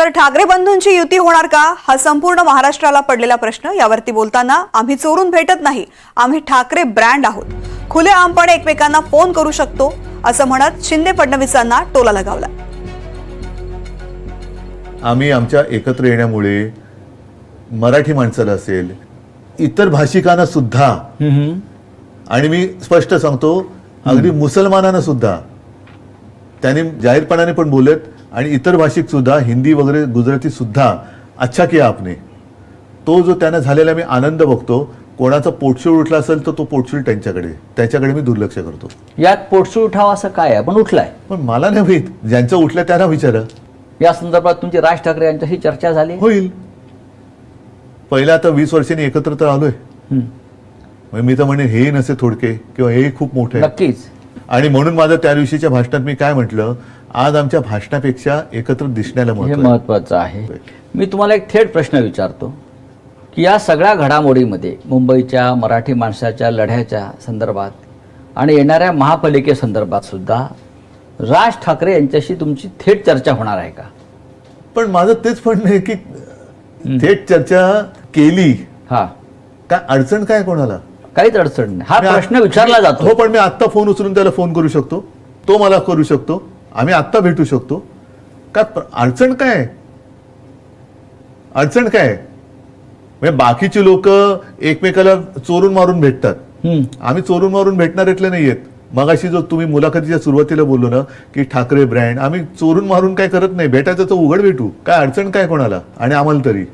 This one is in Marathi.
तर ठाकरे बंधूंची युती होणार का? हा संपूर्ण महाराष्ट्राला पडलेला प्रश्न यावरती बोलताना आम्ही चोरून भेटत नाही. आम्ही ठाकरे ब्रँड आहोत. खुलेआमपणे एकमेकांना फोन करू शकतो असं म्हणत शिंदे फडणवीसांना टोला लगावला. आम्ही आमच्या एकत्र येण्यामुळे मराठी माणसाला असेल इतर भाषिकांना सुद्धा आणि मी स्पष्ट सांगतो अगदी मुसलमानांना सुद्धा त्यांनी जाहीरपणाने पण बोलत आणि इतर भाषिक सुद्धा हिंदी वगैरे गुजराती सुद्धा अच्छा किया आपने. तो जो त्यांना झालेला मी आनंद बघतो कोणाचा पोटशूळ उठला असेल तर तो पोटशूळ त्यांच्याकडे त्याच्याकडे मी दुर्लक्ष करतो. यात पोटसूळ उठावा असं काय आहे? पण उठलाय. पण मला नाही माहीत ज्यांचं उठलं त्यांना विचारा. या संदर्भात तुमची राज ठाकरे यांच्याशी चर्चा झाली? होईल. पहिल्या आता वीस वर्षांनी एकत्र तर आलोय. मग मी तर म्हणे हे नसे थोडके किंवा हे खूप मोठे. नक्कीच. आणि म्हणून माझं त्या दिवशीच्या भाषणात मी काय म्हटलं आज आमच्या भाषणापेक्षा एकत्र दिसण्याला हे आहे. महत्वाचं आहे. मी तुम्हाला एक थेट प्रश्न विचारतो की या सगळ्या घडामोडीमध्ये मुंबईच्या मराठी माणसाच्या लढ्याच्या संदर्भात आणि येणाऱ्या महापालिकेसंदर्भात सुद्धा राज ठाकरे यांच्याशी तुमची थेट चर्चा होणार आहे का? पण माझं तेच म्हणणं आहे की थेट चर्चा केली हा. काय अडचण काय कोणाला? काहीच अडचण नाही. हा प्रश्न विचारला हो जातो. पण मी आत्ता फोन उचलून त्याला फोन करू शकतो. तो मला करू शकतो. आम्ही आत्ता भेटू शकतो. प्र- अडचण काय अडचण काय म्हणजे बाकीची लोक एकमेकाला चोरून मारून भेटतात. हम्म. आम्ही चोरून मारून भेटणाऱ्यातले नाहीयेत. मगाशी जो तुम्ही मुलाखतीच्या सुरुवातीला बोललो ना की ठाकरे ब्रँड आम्ही चोरून मारून काय करत नाही. भेटायचं तर उघड भेटू. काय अडचण काय कोणाला? आणि आम्हाला तरी?